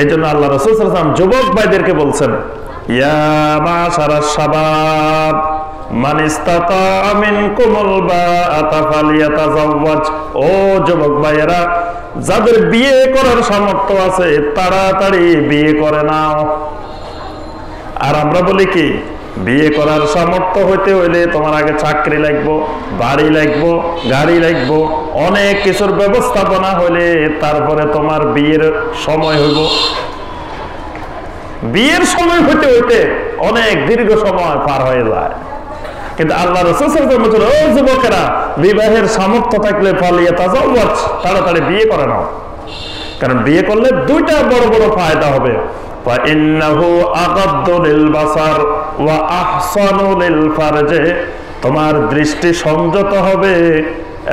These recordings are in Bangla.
এই জন্য আল্লাহ রসুলাম যুবক ভাইদেরকে বলছেন ও যুবক ভাইয়েরা, যাদের বিয়ে করার সামর্থ্য আছে, তাড়াতাড়ি বিয়ে করে নাও। আর আমরা বলি কি, বিয়ে করার সামর্থ্য হইতে হইলে তোমার আগে চাকরি লাগবো, বাড়ি লাগবো, গাড়ি লাগবো অনেক কিছুর ব্যবস্থাপনা হলে তারপরে তোমার বিয়ের সময় হইব। বিয়ের সময় হইতে হইতে অনেক দীর্ঘ সময় পার হয়ে যায়। কিন্তু আল্লাহ রসুল ও যুবকেরা, বিবাহের সামর্থ্য থাকলে পালিয়ে তাজাওয়াজ, তাড়াতাড়ি বিয়ে করে নাও। কারণ বিয়ে করলে দুইটা বড় বড় ফায়দা হবে। তোমার দৃষ্টি সংযত হবে।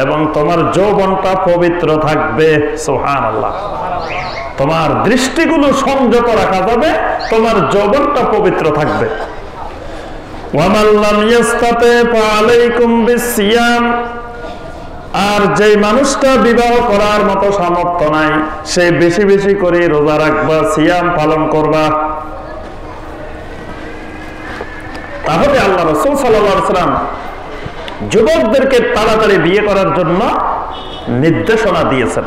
এবং তোমার যৌবনটা পবিত্র থাকবে। সোহান আল্লাহ তোমার দৃষ্টিগুলো সংযত রাখা যাবে, তোমার যৌবনটা পবিত্র থাকবে। আর যে মানুষটা বিবাহ করার মতো সামর্থ্য নাই, সে বেশি বেশি করে রোজা রাখবা, সিয়াম পালন করবা। তাহলে আল্লাহ রসুল সাল্লাম যুবকদেরকে তাড়াতাড়ি বিয়ে করার জন্য নির্দেশনা দিয়েছেন।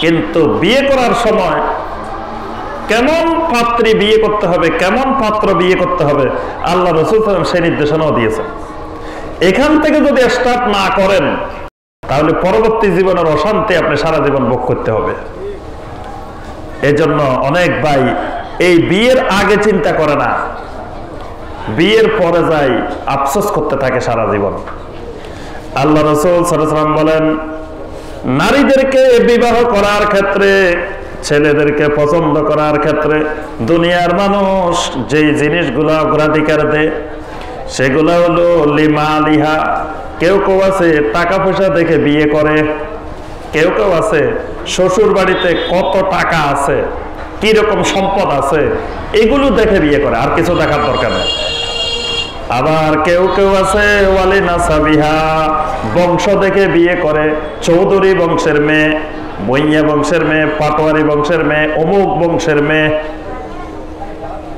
কিন্তু বিয়ে করার সময় কেমন পাত্রী বিয়ে করতে হবে, কেমন পাত্র বিয়ে করতে হবে, আল্লাহ রসুল সেই নির্দেশনাও দিয়েছেন। এখান থেকে যদি স্টার্ট না করেন, তাহলে পরবর্তী জীবনের অশান্তি আপনি সারা জীবন ভোগ করতে হবে। এজন্য অনেক ভাই এই বিয়ের আগে চিন্তা করে না। বিয়ের পরে যাই আফসোস করতে থাকে সারা জীবন। আল্লাহ রসুল সালাম বলেন, নারীদেরকে বিবাহ করার ক্ষেত্রে, ছেলেদেরকে পছন্দ করার ক্ষেত্রে দুনিয়ার মানুষ যেই জিনিসগুলো অগ্রাধিকার দেয়, সেগুলো হলো লিমা লিহা। কেউ কেউ আছে টাকা পয়সা দেখে বিয়ে করে, কেউ কেউ আছে শ্বশুর বাড়িতে কত টাকা আছে কি রকম সম্পদ আছে, এগুলো দেখে বিয়ে করে, আর কিছু দেখার দরকার নেই। আবার কেউ কেউ আছে বংশ দেখে বিয়ে করে। চৌধুরী বংশের মেয়ে বইয়া বংশের মেয়ে, পাটোয়ারি বংশের মেয়ে, অমুক বংশের মেয়ে,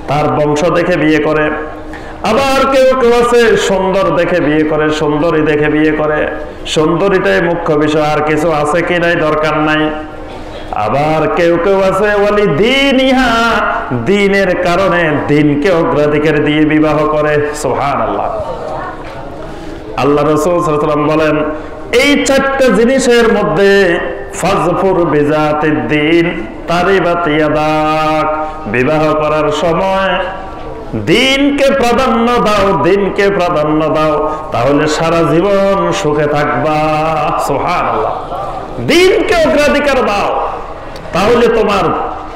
তার বংশ দেখে বিয়ে করে। আবার কেউ কেউ আছে, সুন্দর দেখে বিয়ে করে, সুন্দরী দেখে বিয়ে করে। সুন্দরীটাই মুখ্য বিষয়, আর কিছু আছে কি নাই, দরকার নাই। আবার কেউ কেউ আছে বলি দিন ইহা দিনের কারণে দিনকে অগ্রাধিকার দিয়ে বিবাহ করে। সোহান আল্লাহ আল্লাহ রসুল বলেন, এই চারটা জিনিসের মধ্যে ফাজফুর বিজাতের দিন তারিবাতিয়াদাক বিবাহ করার সময় দিনকে প্রাধান্য দাও, দিনকে প্রাধান্য দাও, তাহলে সারা জীবন সুখে থাকবা। সোহান দিনকে অগ্রাধিকার দাও। তাহলে তোমার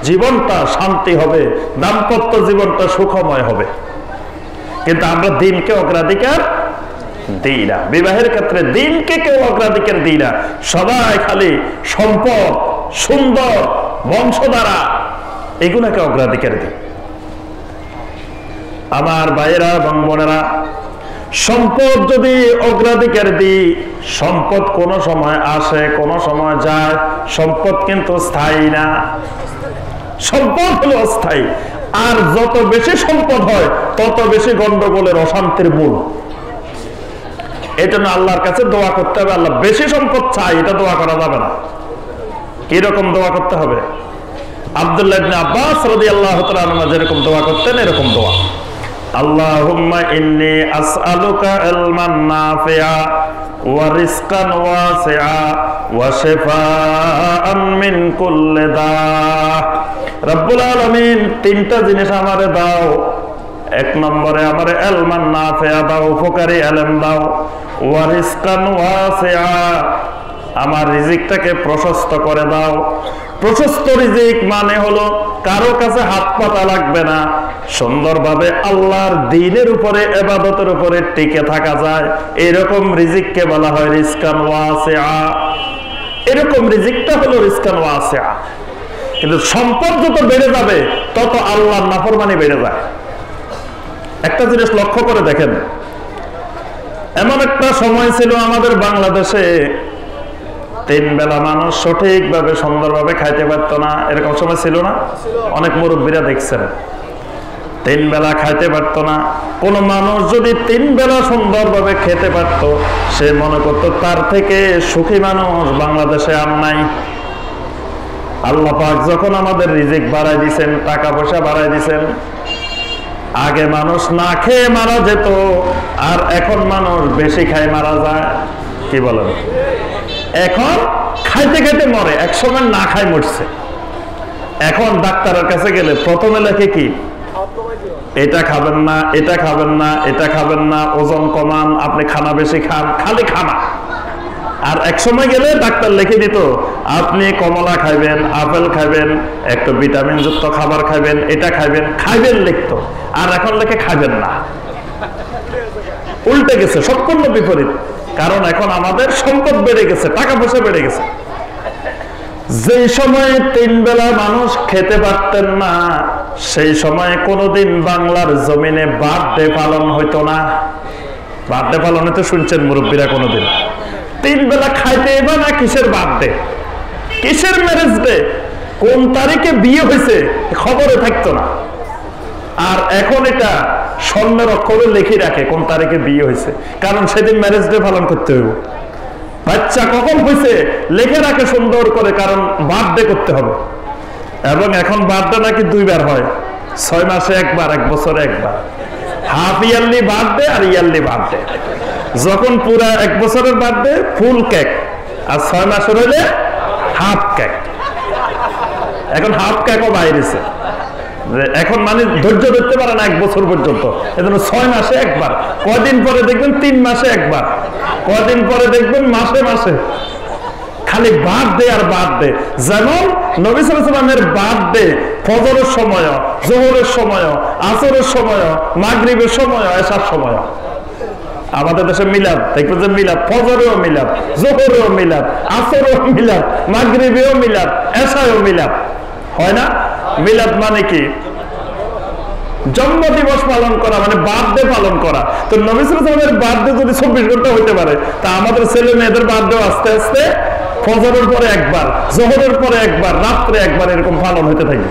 জীবনটা শান্তি হবে, দাম্পত্য জীবনটা সুখময় হবে। কিন্তু আমরা দিনকে অগ্রাধিকার দিই না। বিবাহের ক্ষেত্রে দিনকে কেউ অগ্রাধিকার দিই না। সবাই খালি সম্পদ, সুন্দর, বংশধারা, এগুলাকে অগ্রাধিকার দিই। আমার ভাইয়েরা এবং বোনেরা সম্পদ যদি অগ্রাধিকার দিই, সম্পদ কোনো সময় আসে, কোনো সময় যায়, সম্পদ কিন্তু স্থায়ী না। সম্পদ হলো অস্থায়ী। আর যত বেশি সম্পদ হয়, তত বেশি গন্ডগোলের অশান্তির মূল। এই জন্য আল্লাহর কাছে দোয়া করতে হবে, আল্লাহ বেশি সম্পদ চাই, এটা দোয়া করা যাবে না। কীরকম দোয়া করতে হবে? আবদুল্লাহ আব্বাস রদি আল্লাহ যেরকম দোয়া করতেন, এরকম দোয়া। আল্লাহুম্মা ইন্নি আসআলুকা ইলমান নাফিআ ওয়া রিজকান ওয়াসিআ ওয়া শিফাআন মিন কুল্লি দা রব্বুল আলামিন তিনটা জিনিস আমারে দাও। এক নম্বরে আমার এলমান না ফেয়া দাও, উপকারী এলেম দাও। ওয়ারিসকান ওয়াসিয়া, আমার রিজিকটাকে প্রশস্ত করে দাও। প্রশস্ত রিজিক মানে হলো কারও কাছে হাত পাতা লাগবে না। সুন্দরভাবে আল্লাহর দিনের উপরে, এবাদতের উপরে টিকে থাকা যায়। এরকম রিজিককে বলা হয় রিস্কান ওয়াসে এরকম রিজিকটা হলো রিস্কান ওয়াসে কিন্তু সম্পদ যত বেড়ে যাবে, তত আল্লাহর নাফরমানি বেড়ে যায়। একটা জিনিস লক্ষ্য করে দেখেন। এমন একটা সময় ছিল আমাদের বাংলাদেশে তিন বেলা মানুষ সঠিকভাবে, সুন্দরভাবে খাইতে পারতো না, এরকম সময় ছিল না? অনেক মুরব্বীরা দেখছেন। তিন বেলা খাইতে পারতো না। কোন মানুষ যদি তিন বেলা সুন্দরভাবে খেতে পারতো, সে মনে করতো তার থেকে সুখী মানুষ বাংলাদেশে আর নাই। আল্লাহ যখন আমাদের রিজিক বাড়াই দিছেন, টাকা পয়সা বাড়াই দিছেন, আগে মানুষ না খেয়ে মারা যেত, আর এখন মানুষ বেশি খায় মারা যায়। কি বলেন? এখন খাইতে খাইতে মরে, এক সময় না খাই মরছে। এখন ডাক্তারের কাছে গেলে প্রথমে লেখে কি? এটা খাবেন না, এটা খাবেন না, এটা খাবেন না, ওজন কমান, আপনি খানা বেশি খান, খালি খানা। আর এক সময় গেলে ডাক্তার লিখে দিত, আপনি কমলা খাইবেন, আপেল খাইবেন, একটু ভিটামিন যুক্ত খাবার খাইবেন, এটা খাইবেন খাইবেন লিখতো। আর এখন লেখে খাবেন না। উল্টে গেছে, সম্পূর্ণ বিপরীত। কারণ এখন আমাদের সম্পদ বেড়ে গেছে, টাকা পয়সা বেড়ে গেছে। যেই সময়ে তিন বেলা মানুষ খেতে পারতেন না, সেই সময়ে কোনোদিন বাংলার জমিনে বার্থডে পালন হইতো না। বার্থডে পালন হইতো শুনছেন মুরব্বীরা কোনোদিন। তিন বেলা খাইতে এবার না কিসের বার্থডে? কিসের ম্যারেজ ডে কোন তারিখে বিয়ে হয়েছে খবরে থাকতো না। আর এখন এটা স্বর্ণের অক্ষরে লিখে রাখে কোন তারিখে বিয়ে হয়েছে। কারণ সেদিন ম্যারেজ ডে পালন করতে হইব বাচ্চা কখন হয়েছে, লিখে রাখে সুন্দর করে, কারণ বার্থডে করতে হবে। এবং এখন বার্থডে নাকি দুইবার হয়। ছয় মাসে একবার, এক বছরে একবার। হাফ ইয়ারলি বার্থডে আর ইয়ারলি বার্থডে যখন পুরা এক বছরের বার্থডে ফুল কেক আর ছয় মাসের হইলে হাফ কেক এখন হাফ কেকও বাইরেছে। এখন মানে ধৈর্য ধরতে পারে না এক বছর পর্যন্ত। এজন্য ছয় মাসে একবার কদিন পরে দেখবেন তিন মাসে একবার। কদিন পরে দেখবেন মাসে মাসে। খালি বাদ দে আর বাদ দে। যেমন নবী সালামের বাদ দে। ফজরের সময় জোহরের সময় আসরের সময় মাগরিবের সময় এসার সময় আমাদের দেশে মিলাদ দেখবে যে মিলাদ, ফজরেও মিলাদ, জোহরেও মিলাদ, আসরেও মিলাদ, মাগরিবেও মিলাদ এসায়ও মিলাদ। হয় না? মিলাদ মানে কি? জন্ম দিবস পালন করা মানে বার্থডে পালন করা। তো নবিসের বার্থডে যদি চব্বিশ ঘণ্টা হইতে পারে, তা আমাদের ছেলে মেয়েদের বার্থডে আস্তে আস্তে ফজরের পরে একবার, জহরের পরে একবার, রাত্রে একবার এরকম পালন হতে থাকে।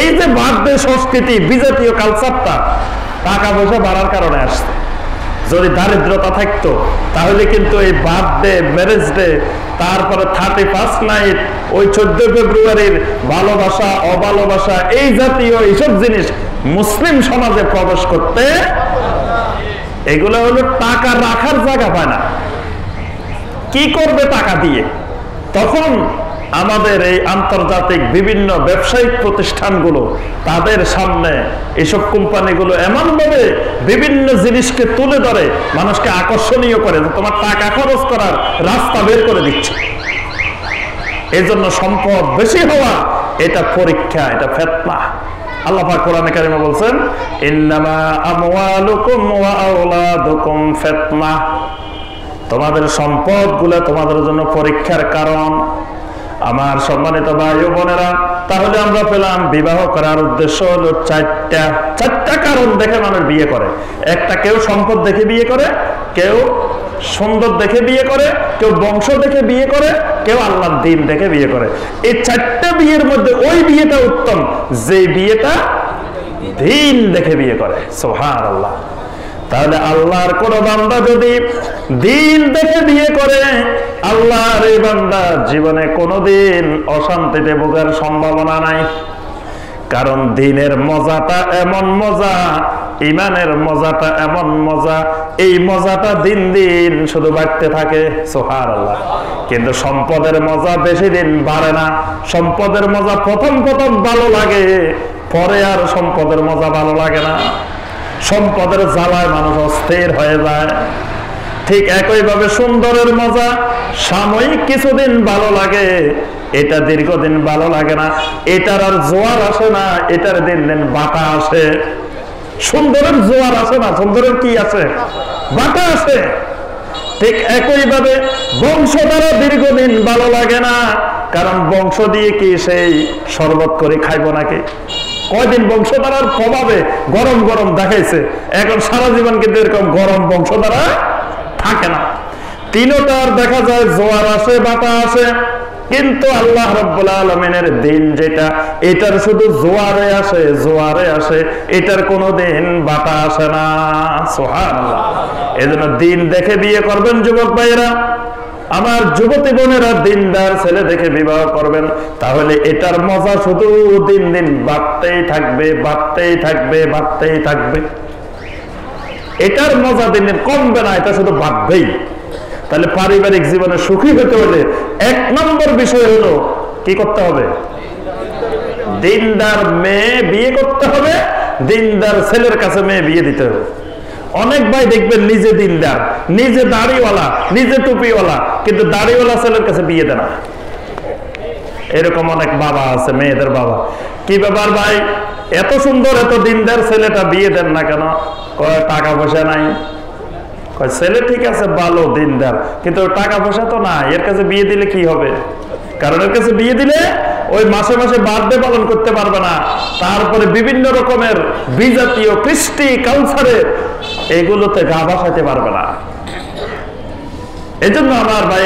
এই যে বার্থডে সংস্কৃতি, বিজাতীয় কালচারটা টাকা পয়সা বাড়ার কারণে আসছে। যদি দারিদ্রতা থাকতো, তাহলে কিন্তু এই বার্থডে ম্যারেজ ডে তারপরে থার্টি ফার্স্ট নাইট ওই চোদ্দ ফেব্রুয়ারির ভালোবাসা অভালোবাসা এই জাতীয় এইসব জিনিস মুসলিম সমাজে প্রবেশ করতে এগুলো হলো টাকা রাখার জায়গা পায় না। কি করবে টাকা দিয়ে? তখন আমাদের এই আন্তর্জাতিক বিভিন্ন ব্যবসায়িক প্রতিষ্ঠানগুলো, তাদের সামনে এসব কোম্পানিগুলো এমনভাবে বিভিন্ন জিনিসকে তুলে ধরে, মানুষকে আকর্ষণীয় করে তোমার টাকা খরচ করার রাস্তা বের করে দিচ্ছে। এই জন্য সম্পদ বেশি হওয়া, এটা পরীক্ষা, এটা ফেতনা। আল্লাহ পাক কোরআনে তোমাদের জন্য পরীক্ষার কারণ। আমার সম্মানিত ভাই বোনেরা, তাহলে আমরা পেলাম বিবাহ করার উদ্দেশ্য হলো চারটা চারটা কারণ দেখে মানুষ বিয়ে করে। একটা কেউ সম্পদ দেখে বিয়ে করে, কেউ সুন্দর দেখে বিয়ে করে, কেউ বংশ দেখে বিয়ে করে, কেউ আল্লাহর দিন দেখে বিয়ে করে। এই চারটা বিয়ের মধ্যে ওই বিয়েটা উত্তম যে বিয়েটা দিন দেখে বিয়ে করে। সোহার আল্লাহ তাহলে আল্লাহর কোন বান্দা যদি দিন দেখে বিয়ে করে, আল্লাহর এই বান্দা জীবনে কোনোদিন অশান্তিতে ভোগার সম্ভাবনা নাই। কারণ দিনের মজাটা এমন মজা ইমানের মজাটা এমন মজা, এই মজাটা দিন দিন শুধু বাড়তে থাকে সোহার আল্লাহ কিন্তু সম্পদের মজা বেশি দিন বাড়ে না। সম্পদের মজা প্রথম প্রথম ভালো লাগে, পরে আর সম্পদের মজা ভালো লাগে না। সম্পদের জ্বালায় মানুষ অস্থির হয়ে যায়। ঠিক একইভাবে সুন্দরের মজা, সাময়িক কিছুদিন ভালো লাগে, এটা দীর্ঘদিন ভালো লাগে না। এটার আর জোয়ার আসে না, এটার দিন দিন বাটা আসে। সুন্দরের জোয়ার আসে না, সুন্দরের কি আছে বাটা আছে ঠিক একইভাবে বংশ দ্বারা দীর্ঘদিন ভালো লাগে না, কারণ বংশ দিয়ে কি সেই শরবত করে খাইব নাকি? কয়দিন বংশধারার প্রভাবে গরম গরম দেখাইছে। এখন সারা জীবন কিন্তু এরকম গরম বংশধারা থাকে না। তিনটার দেখা যায়, জোয়ার আসে বাটা আসে। কিন্তু আল্লাহ আলমিনের দিন যেটা, এটার শুধু জোয়ারে আসে জোয়ারে আসে। এটার কোনো দিন বাটা আসে না। সোহান এজন্য দিন দেখে বিয়ে করবেন, যুবক ভাইয়েরা। আমার যুবতী বোনেরা দিনদার ছেলে দেখে বিবাহ করবেন। তাহলে এটার মজা শুধু দিন দিন বাড়তেই থাকবে বাড়তেই থাকবে বাড়তেই থাকবে। এটার মজা দিন দিন কমবে না, এটা শুধু বাড়বেই। তাহলে পারিবারিক জীবনে সুখী হতে হলে এক নম্বর বিষয় হলো, কি করতে হবে? দিনদার মেয়ে বিয়ে করতে হবে, দিনদার ছেলের কাছে মেয়ে বিয়ে দিতে হবে। অনেক ভাই দেখবেন নিজে দিনদার, নিজে দাড়িওয়ালা, নিজে টুপিওয়ালা, কিন্তু দাড়িওয়ালা ছেলের কাছে বিয়ে দেয় না। এরকম অনেক বাবা আছে, মেয়েদের বাবা। কি ব্যাপার ভাই? এত সুন্দর, এত দিনদার ছেলেটা বিয়ে দেন না কেন? কয়, টাকা পয়সা নাই? কয়, ছেলে ঠিক আছে, ভালো, দিনদার, কিন্তু টাকা পয়সা তো না এর কাছে বিয়ে দিলে কি হবে? কারণ এর কাছে বিয়ে দিলে ওই মাসে মাসে বার্থডে পালন করতে পারবে না। তারপরে বিভিন্ন রকমের বিজাতীয় কৃষ্টি কালচারে এগুলোতে গা ভাসাইতে পারবে না। এই জন্য আমার ভাই